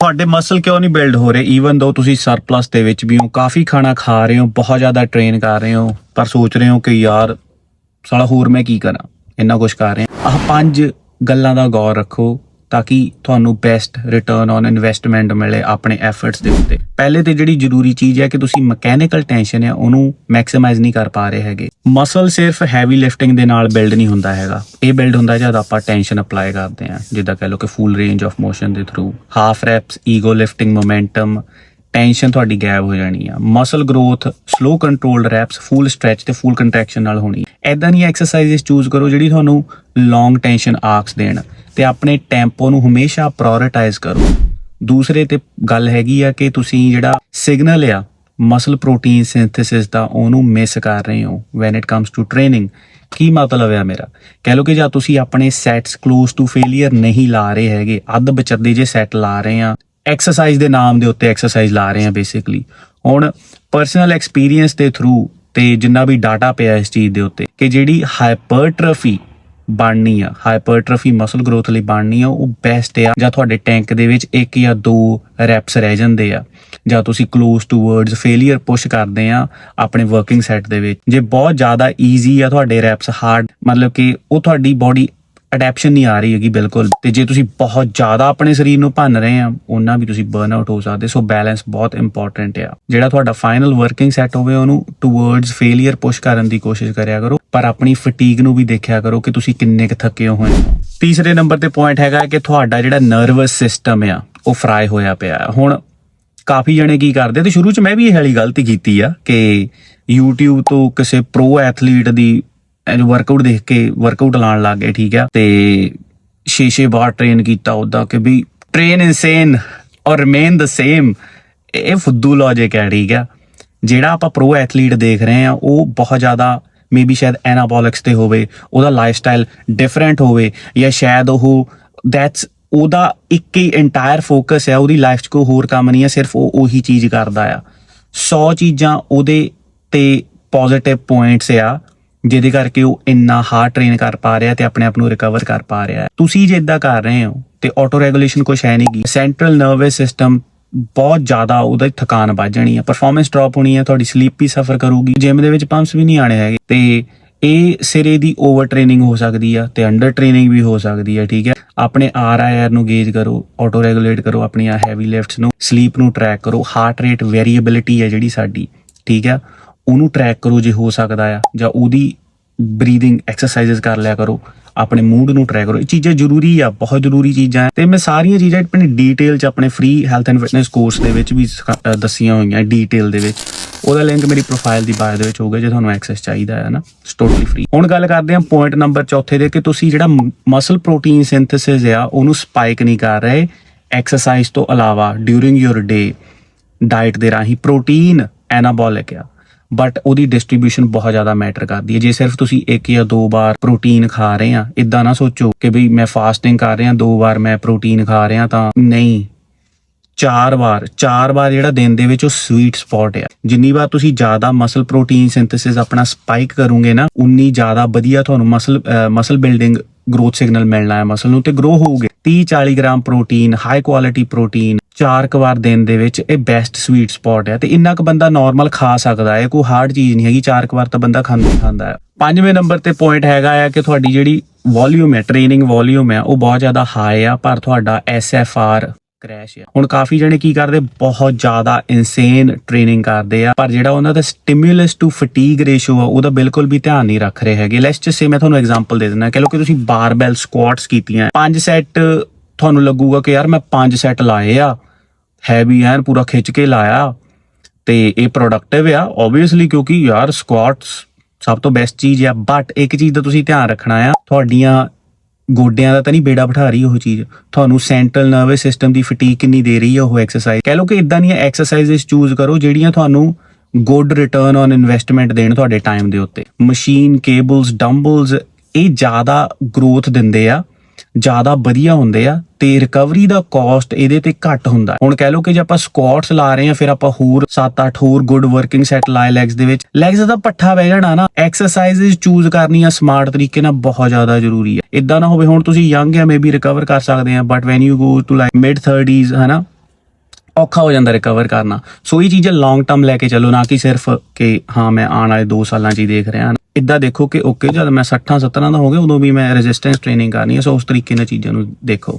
ਤੁਹਾਡੇ ਮਸਲ ਕਿਉਂ ਨਹੀਂ ਬਿਲਡ ਹੋ ਰਹੇ? ਈਵਨ ਦੋ ਤੁਸੀਂ ਸਰਪਲਸ ਦੇ ਵਿੱਚ ਵੀ ਹੋ, ਕਾਫੀ ਖਾਣਾ ਖਾ ਰਹੇ ਹੋ, ਬਹੁਤ ਜ਼ਿਆਦਾ ਟ੍ਰੇਨ ਕਰ ਰਹੇ ਹੋ, ਪਰ ਸੋਚ ਰਹੇ ਹੋ ਕਿ ਯਾਰ, ਸਾਲਾ ਹੋਰ ਮੈਂ ਕੀ ਕਰਾਂ? ਇੰਨਾ ਕੁਝ ਕਰ ਰਹੇ ਹਾਂ। ਆਹ ਪੰਜ ਗੱਲਾਂ ਦਾ ਗੌਰ ਰੱਖੋ। ਤਾਂ ਕਿ ਤੁਹਾਨੂੰ ਬੈਸਟ ਰਿਟਰਨ ਔਨ ਇਨਵੈਸਟਮੈਂਟ ਮਿਲੇ ਆਪਣੇ ਐਫਰਟਸ ਦੇ ਉੱਤੇ। ਪਹਿਲੇ ਤੇ ਜਿਹੜੀ ਜ਼ਰੂਰੀ ਚੀਜ਼ ਹੈ ਕਿ ਤੁਸੀਂ ਮਕੈਨੀਕਲ ਟੈਨਸ਼ਨ ਹੈ, ਉਹਨੂੰ ਮੈਕਸਿਮਾਈਜ਼ ਨਹੀਂ ਕਰ ਪਾ ਰਹੇ ਹੈਗੇ। ਮਸਲ ਸਿਰਫ ਹੈਵੀ ਲਿਫਟਿੰਗ ਦੇ ਨਾਲ ਬਿਲਡ ਨਹੀਂ ਹੁੰਦਾ ਹੈਗਾ। ਇਹ ਬਿਲਡ ਹੁੰਦਾ ਜਦ ਆਪਾਂ ਟੈਂਸ਼ਨ ਅਪਲਾਈ ਕਰਦੇ ਹਾਂ, ਜਿੱਦਾਂ ਕਹ ਲਓ ਕਿ ਫੁੱਲ ਰੇਂਜ ਆਫ ਮੋਸ਼ਨ ਦੇ through half reps ego lifting momentum tension ਤੁਹਾਡੀ ਗਾਇਬ ਹੋ ਜਾਣੀ ਆ। Muscle growth slow controlled reps full stretch ਤੇ ਫੁੱਲ ਕੰਟਰੈਕਸ਼ਨ ਨਾਲ ਹੋਣੀ। ਐਦਾਂ ਦੀਆਂ ਐਕਸਰਸਾਈਜ਼ਸ ਚੂਜ਼ ਕਰੋ ਜਿਹੜੀ ਤੁਹਾਨੂੰ ਲੌਂਗ ਟੈਂਸ਼ਨ ਆਰਕਸ ਦੇਣ। ਤੇ ਆਪਣੇ ਟੈਂਪੋ ਨੂੰ ਹਮੇਸ਼ਾ ਪ੍ਰਾਇੋਰਟਾਈਜ਼ ਕਰੋ। ਦੂਸਰੇ ਤੇ ਗੱਲ ਹੈਗੀ ਆ ਕਿ ਤੁਸੀਂ ਜਿਹੜਾ ਸਿਗਨਲ ਆ ਮਸਲ ਪ੍ਰੋਟੀਨ ਸਿੰਥੇਸਿਸ ਦਾ, ਉਹਨੂੰ ਮਿਸ ਕਰ ਰਹੇ ਹੋ when it comes to training ਕੀ ਮਤਲਬ ਹੈ ਮੇਰਾ? ਕਹਿ ਲਓ ਕਿ ਜਾਂ ਤੁਸੀਂ ਆਪਣੇ ਸੈਟਸ ক্লোਜ਼ ਟੂ ਫੇਲਿਅਰ ਨਹੀਂ ਲਾ ਰਹੇ ਹੈਗੇ, ਅੱਧ ਬਚਰਦੇ ਜੇ ਸੈਟ ਲਾ ਰਹੇ ਆ ਐਕਸਰਸਾਈਜ਼ ਦੇ ਨਾਮ ਦੇ ਉੱਤੇ ਐਕਸਰਸਾਈਜ਼ ਲਾ ਰਹੇ ਆ ਬੇਸਿਕਲੀ ਹੁਣ ਪਰਸਨਲ ਐਕਸਪੀਰੀਅੰਸ ਦੇ ਥਰੂ ਤੇ ਜਿੰਨਾ ਵੀ ਡਾਟਾ ਪਿਆ ਇਸ ਚੀਜ਼ ਦੇ ਉੱਤੇ, ਕਿ ਜਿਹੜੀ ਹਾਈਪਰਟ੍ਰਫੀ ਬਣਨੀ ਆ ਹਾਈਪਰਟ੍ਰਫੀ ਮਸਲ ਗਰੋਥ ਲਈ ਬਣਨੀ ਆ, ਉਹ ਬੈਸਟ ਆ। ਜਾਂ ਤੁਹਾਡੇ ਟੈਂਕ ਦੇ ਵਿੱਚ ਇੱਕ ਜਾਂ ਦੋ ਰੈਪਸ ਰਹਿ ਜਾਂਦੇ ਆ। ਜਾਂ ਤੁਸੀਂ ক্লোਜ਼ ਟੂਵਰਡਸ ਫੇਲਿਅਰ ਪੁਸ਼ ਕਰਦੇ ਆ ਆਪਣੇ ਵਰਕਿੰਗ ਸੈਟ ਦੇ ਵਿੱਚ। ਜੇ ਬਹੁਤ ਜ਼ਿਆਦਾ ਈਜ਼ੀ ਆ ਤੁਹਾਡੇ ਰੈਪਸ ਹਾਰਡ ਮਤਲਬ ਕਿ ਉਹ ਤੁਹਾਡੀ ਬਾਡੀ ਅਡੈਪਸ਼ਨ ਨਹੀਂ ਆ ਰਹੀ ਹੈਗੀ ਬਿਲਕੁਲ। ਤੇ ਜੇ ਤੁਸੀਂ ਬਹੁਤ ਜ਼ਿਆਦਾ ਆਪਣੇ ਸਰੀਰ ਨੂੰ ਭੰਨ ਰਹੇ ਆ, ਉਹਨਾਂ ਵੀ ਤੁਸੀਂ ਬਰਨ ਆਊਟ ਹੋ ਸਕਦੇ। ਸੋ ਬੈਲੈਂਸ ਬਹੁਤ ਇੰਪੋਰਟੈਂਟ ਆ। ਜਿਹੜਾ ਤੁਹਾਡਾ ਫਾਈਨਲ ਵਰਕਿੰਗ ਸੈਟ ਹੋਵੇ, ਉਹਨੂੰ ਟੂਵਰਡਸ ਫੇਲਿਅਰ ਪੁਸ਼ ਕਰਨ ਦੀ ਕੋਸ਼ਿਸ਼ ਕਰਿਆ ਕਰੋ। ਪਰ ਆਪਣੀ ਫਟੀਗ ਨੂੰ ਵੀ ਦੇਖਿਆ ਕਰੋ ਕਿ ਤੁਸੀਂ ਕਿੰਨੇ ਕੁ ਥੱਕੇ ਹੋਏ ਹੋ। ਤੀਸਰੇ ਨੰਬਰ ਤੇ ਪੁਆਇੰਟ ਹੈਗਾ ਕਿ ਤੁਹਾਡਾ ਜਿਹੜਾ ਨਰਵਸ ਸਿਸਟਮ ਆ, ਉਹ ਫਰਾਈ ਹੋਇਆ ਪਿਆ। ਹੁਣ ਕਾਫੀ ਜਣੇ ਕੀ ਕਰਦੇ, ਤੇ ਸ਼ੁਰੂ ਚ ਮੈਂ ਵੀ ਇਹ ਵਾਲੀ ਗਲਤੀ ਕੀਤੀ ਆ ਕਿ YouTube ਤੋਂ ਕਿਸੇ ਪ੍ਰੋ ਐਥਲੀਟ ਦੀ ਵਰਕਆਊਟ ਦੇਖ ਕੇ ਵਰਕਆਊਟ ਲਾਉਣ ਲੱਗ ਗਏ, ਠੀਕ ਆ। ਤੇ ਸ਼ੀਸ਼ੇ ਬਾਹਰ ਟ੍ਰੇਨ ਕੀਤਾ ਉਹਦਾ ਕਿ we train insane or remain the same ਇਹ ਫੁੱਦੂ ਲੌਜਿਕ ਹੈ, ਠੀਕ ਆ। ਜਿਹੜਾ ਆਪਾਂ ਪ੍ਰੋ ਐਥਲੀਟ ਦੇਖ ਰਹੇ ਆ, ਉਹ ਬਹੁਤ ਜ਼ਿਆਦਾ ਮੇਬੀ ਸ਼ਾਇਦ ਐਨਾਬੋਲਿਕਸ ਤੇ ਹੋਵੇ, ਉਹਦਾ ਲਾਈਫ ਸਟਾਈਲ ਡਿਫਰੈਂਟ ਹੋਵੇ, ਜਾਂ ਸ਼ਾਇਦ ਉਹ ਦੈਟਸ ਉਹਦਾ ਇੱਕ ਹੀ ਇੰਟਾਇਰ ਫੋਕਸ ਹੈ, ਉਹਦੀ ਲਾਈਫ 'ਚ ਕੋਈ ਹੋਰ ਕੰਮ ਨਹੀਂ ਹੈ, ਸਿਰਫ ਉਹ ਉਹੀ ਚੀਜ਼ ਕਰਦਾ ਆ। 100 ਚੀਜ਼ਾਂ ਉਹਦੇ ਤੇ ਪੋਜ਼ਿਟਿਵ ਪੁਆਇੰਟਸ ਆ। ਜਿਹਦੇ ਕਰਕੇ ਉਹ ਇੰਨਾ ਹਾਰਡ ਟ੍ਰੇਨ ਕਰ ਪਾ ਰਿਹਾ ਤੇ ਆਪਣੇ ਆਪ ਨੂੰ ਰਿਕਵਰ ਕਰ ਪਾ ਰਿਹਾ ਤੁਸੀਂ ਜੇ ਇਦਾਂ ਕਰ ਰਹੇ ਹੋ ਤੇ ਆਟੋ ਰੈਗੂਲੇਸ਼ਨ ਕੁਛ ਹੈ ਨਹੀਂਗੀ ਸੈਂਟਰਲ ਨਰਵਸ ਸਿਸਟਮ ਬਹੁਤ ਜ਼ਿਆਦਾ ਉਹਦਾ ਥਕਾਨ ਵੱਧ ਜਾਣੀ ਹੈ। ਪਰਫਾਰਮੈਂਸ ਡ੍ਰੌਪ ਹੋਣੀ ਹੈ, ਤੁਹਾਡੀ ਸਲੀਪ ਵੀ ਸਫਰ ਕਰੂਗੀ। ਜਿਮ ਦੇ ਵਿੱਚ ਪੰਪਸ ਵੀ ਨਹੀਂ ਆਣੇ ਹੈਗੇ। ਤੇ ਇਹ ਸਿਰੇ ਦੀ ਓਵਰ ਟ੍ਰੇਨਿੰਗ ਹੋ ਸਕਦੀ ਆ ਤੇ ਅੰਡਰ ਟ੍ਰੇਨਿੰਗ ਵੀ ਹੋ ਸਕਦੀ ਆ, ਠੀਕ ਹੈ? ਆਪਣੇ ਆਰ ਆਈ ਆਰ ਨੂੰ ਗੇਜ ਕਰੋ ਆਟੋ ਰੈਗੂਲੇਟ ਕਰੋ ਆਪਣੀਆਂ ਹੈਵੀ ਲਿਫਟਸ ਨੂੰ। ਸਲੀਪ ਨੂੰ ਟਰੈਕ ਕਰੋ। ਹਾਰਟ ਰੇਟ ਵੇਰੀਏਬਿਲਿਟੀ ਹੈ ਜਿਹੜੀ ਸਾਡੀ, ਠੀਕ ਹੈ? ਉਹਨੂੰ ਟਰੈਕ ਕਰੋ ਜੇ ਹੋ ਸਕਦਾ ਆ, ਜਾਂ ਉਹਦੀ ਬਰੀਥਿੰਗ ਐਕਸਰਸਾਈਜ਼ ਕਰ ਲਿਆ ਕਰੋ, ਆਪਣੇ ਮੂਡ ਨੂੰ ਟਰੈਕ ਕਰੋ। ਇਹ ਚੀਜ਼ਾਂ ਜ਼ਰੂਰੀ ਆ, ਬਹੁਤ ਜ਼ਰੂਰੀ ਚੀਜ਼ਾਂ ਹੈ ਤੇ ਮੈਂ ਸਾਰੀਆਂ ਚੀਜ਼ਾਂ ਆਪਣੇ ਡੀਟੇਲ ਚ ਆਪਣੇ free health and fitness course ਦੇ ਵਿੱਚ ਵੀ ਦੱਸੀਆਂ ਹੋਈਆਂ ਡੀਟੇਲ ਦੇ ਵਿੱਚ। ਉਹਦਾ ਲਿੰਕ ਮੇਰੀ ਪ੍ਰੋਫਾਈਲ ਦੀ ਬਾਇਓ ਦੇ ਵਿੱਚ ਹੋਊਗਾ, ਜੇ ਤੁਹਾਨੂੰ ਐਕਸੈਸ ਚਾਹੀਦਾ ਹੈ ਨਾ। ਟੋਟਲੀ ਫ੍ਰੀ ਹੁਣ ਗੱਲ ਕਰਦੇ ਹਾਂ ਪੁਆਇੰਟ ਨੰਬਰ ਚੌਥੇ ਦੇ ਕਿ ਤੁਸੀਂ ਜਿਹੜਾ ਮਸਲ ਪ੍ਰੋਟੀਨ ਸਿੰਥੇਸਿਸ ਆ, ਉਹਨੂੰ ਸਪਾਈਕ ਨਹੀਂ ਕਰ ਰਹੇ। ਐਕਸਰਸਾਈਜ਼ ਤੋਂ ਇਲਾਵਾ ਡਿਊਰਿੰਗ ਯੋਰ ਡੇ ਡਾਈਟ ਦੇ ਰਾਹੀਂ ਪ੍ਰੋਟੀਨ ਐਨਾਬੋਲਿਕ ਆ। ਬਟ ਉਹਦੀ ਡਿਸਟ੍ਰੀਬਿਊਸ਼ਨ ਬਹੁਤ ਜ਼ਿਆਦਾ ਮੈਟਰ ਕਰਦੀ ਹੈ। ਜੇ ਸਿਰਫ ਤੁਸੀਂ ਇੱਕ ਜਾਂ ਦੋ ਵਾਰ ਪ੍ਰੋਟੀਨ ਖਾ ਰਹੇ ਆ ਇਦਾਂ ਨਾ ਸੋਚੋ ਕਿ ਬਈ ਮੈਂ ਫਾਸਟਿੰਗ ਕਰ ਰਿਹਾ, ਦੋ ਵਾਰ ਮੈਂ ਪ੍ਰੋਟੀਨ ਖਾ ਰਿਹਾ ਤਾਂ ਨਹੀਂ। ਚਾਰ ਵਾਰ ਚਾਰ ਵਾਰ ਜਿਹੜਾ ਦਿਨ ਦੇ ਵਿੱਚ ਉਹ ਸਵੀਟ ਸਪੌਟ ਆ। ਜਿੰਨੀ ਵਾਰ ਤੁਸੀਂ ਜ਼ਿਆਦਾ ਮਸਲ ਪ੍ਰੋਟੀਨ ਸਿੰਥੇਸਿਸ ਆਪਣਾ ਸਪਾਈਕ ਕਰੋਗੇ ਨਾ, ਉਨੀ ਜ਼ਿਆਦਾ ਵਧੀਆ ਤੁਹਾਨੂੰ muscle muscle building growth signal ਮਿਲਣਾ ਹੈ। ਮਸਲ ਨੂੰ ਤੇ ਗਰੋ ਹੋਊਗੇ। 30 40 gram protein high quality protein ਚਾਰ ਕੁ ਵਾਰ ਦਿਨ ਦੇ ਵਿੱਚ ਇਹ ਬੈਸਟ ਸਵੀਟ ਸਪੌਟ ਹੈ ਤੇ ਇੰਨਾ ਕੁ ਬੰਦਾ ਨਾਰਮਲ ਖਾ ਸਕਦਾ ਹੈ, ਕੋਈ ਹਾਰਡ ਚੀਜ਼ ਨਹੀਂ ਹੈਗੀ, ਚਾਰ ਕੁ ਵਾਰ ਤਾਂ ਬੰਦਾ ਖਾਂਦਾ ਹੀ ਖਾਂਦਾ ਹੈ। ਪੰਜਵੇਂ ਨੰਬਰ ਤੇ ਪੁਆਇੰਟ ਹੈਗਾ ਆ ਕਿ ਤੁਹਾਡੀ ਜਿਹੜੀ ਵੋਲਿਊਮ ਹੈ ਟ੍ਰੇਨਿੰਗ ਵੋਲਿਊਮ ਹੈ, ਉਹ ਬਹੁਤ ਜ਼ਿਆਦਾ ਹਾਈ ਆ, ਪਰ ਤੁਹਾਡਾ ਐਸਐਫਆਰ ਕ੍ਰੈਸ਼ ਹੈ ਹੁਣ ਕਾਫੀ ਜਣੇ ਕੀ ਕਰਦੇ, ਬਹੁਤ ਜ਼ਿਆਦਾ ਇਨਸੇਨ ਟ੍ਰੇਨਿੰਗ ਕਰਦੇ ਆ, ਪਰ ਜਿਹੜਾ ਉਹਨਾਂ ਦਾ ਸਟਿਮੂਲਸ ਟੂ ਫਟੀਗ ਰੇਸ਼ੋ ਆ, ਉਹਦਾ ਬਿਲਕੁਲ ਵੀ ਧਿਆਨ ਨਹੀਂ ਰੱਖ ਰਹੇ ਹੈਗੇ। ਲੈਟਸ ਜਸਟ ਸੇ ਮੈਂ ਤੁਹਾਨੂੰ ਐਗਜ਼ਾਮਪਲ ਦੇ ਦਿੰਦਾ ਕਿ ਲੋ ਕਿ ਤੁਸੀਂ ਬਾਰਬੈਲ ਸਕੁਆਟਸ ਕੀਤੀਆਂ ਪੰਜ ਸੈੱਟ ਤੁਹਾਨੂੰ ਲੱਗੂਗਾ ਕਿ ਯਾਰ ਮੈਂ ਪੰਜ ਸੈੱਟ ਲਾਏ ਆ ਹੈਵੀ ਐਨ ਪੂਰਾ ਖਿੱਚ ਕੇ ਲਾਇਆ ਤੇ ਇਹ ਪ੍ਰੋਡਕਟਿਵ ਆ ਆਬਵੀਅਸਲੀ ਕਿਉਂਕਿ ਯਾਰ ਸਕੁਆਟਸ ਸਭ ਤੋਂ ਬੈਸਟ ਚੀਜ਼ ਆ ਬਟ ਇੱਕ ਚੀਜ਼ ਦਾ ਤੁਸੀਂ ਧਿਆਨ ਰੱਖਣਾ ਆ, ਤੁਹਾਡੀਆਂ ਗੋਡਿਆਂ ਦਾ ਤਾਂ ਨਹੀਂ ਬੇੜਾ ਬਿਠਾ ਰਹੀ ਉਹ ਚੀਜ਼, ਤੁਹਾਨੂੰ ਸੈਂਟਰਲ ਨਰਵਸ ਸਿਸਟਮ ਦੀ ਫਟੀਗ ਕਿੰਨੀ ਦੇ ਰਹੀ ਹੈ ਉਹ ਐਕਸਰਸਾਈਜ਼ ਕਹਿ ਲਓ ਕਿ ਇਦਾਂ ਦੀਆਂ ਐਕਸਰਸਾਈਜ਼ਸ ਚੂਜ਼ ਕਰੋ ਜਿਹੜੀਆਂ ਤੁਹਾਨੂੰ ਗੁੱਡ ਰਿਟਰਨ ਔਨ ਇਨਵੈਸਟਮੈਂਟ ਦੇਣ ਤੁਹਾਡੇ ਟਾਈਮ ਦੇ ਉੱਤੇ ਮਸ਼ੀਨ ਕੇਬਲਸ ਡੰਬਲਸ ਇਹ ਜ਼ਿਆਦਾ ਗਰੋਥ ਦਿੰਦੇ ਆ ਜ਼ਿਆਦਾ ਵਧੀਆ ਹੁੰਦੇ ਆ ਤੇ ਰਿਕਵਰੀ ਦਾ ਕਾਸਟ ਇਹਦੇ ਤੇ ਘੱਟ ਹੁੰਦਾ। ਹੁਣ ਕਹਿ ਲਓ ਕਿ ਜੇ ਆਪਾਂ ਸਕੁਆਟਸ ਲਾ ਰਹੇ ਆ ਫਿਰ ਆਪਾਂ ਹੋਰ 7-8 ਹੋਰ ਗੁੱਡ ਵਰਕਿੰਗ ਸੈਟ ਲਾਏ ਲੈਗਸ ਦੇ ਵਿੱਚ। ਲੈਗਸ ਦਾ ਪੱਠਾ ਬਹਿ ਜਾਣਾ ਨਾ ਐਕਸਰਸਾਈਜ਼ਸ ਚੂਜ਼ ਕਰਨੀਆਂ ਸਮਾਰਟ ਤਰੀਕੇ ਨਾਲ ਬਹੁਤ ਜ਼ਿਆਦਾ ਜ਼ਰੂਰੀ ਹੈ ਇਦਾਂ ਨਾ ਹੋਵੇ, ਹੁਣ ਤੁਸੀਂ ਯੰਗ ਆ ਮੇਬੀ ਰਿਕਵਰ ਕਰ ਸਕਦੇ ਆ but when you go to like mid 30s ਹਨਾ ਔਖਾ ਹੋ ਜਾਂਦਾ ਰਿਕਵਰ ਕਰਨਾ। ਸੋ ਇਹ ਚੀਜ਼ਾਂ ਲੌਂਗ ਟਰਮ ਲੈ ਕੇ ਚੱਲੋ, ਨਾ ਕਿ ਸਿਰਫ ਕਿ ਹਾਂ, ਮੈਂ ਆਉਣ ਵਾਲੇ 2 ਸਾਲਾਂ 'ਚ ਹੀ ਦੇਖ ਰਿਹਾ। ਇਦਾਂ ਦੇਖੋ ਕਿ ਓਕੇ ਜਦ ਮੈਂ 60 70 ਦਾ ਹੋ ਗਿਆ, ਉਦੋਂ ਵੀ ਮੈਂ ਰੈਜ਼ਿਸਟੈਂਸ ਟ੍ਰੇਨਿੰਗ ਕਰਨੀ ਹੈ। ਸੋ ਉਸ ਤਰੀਕੇ ਨਾਲ ਚੀਜ਼ਾਂ ਨੂੰ ਦੇਖੋ।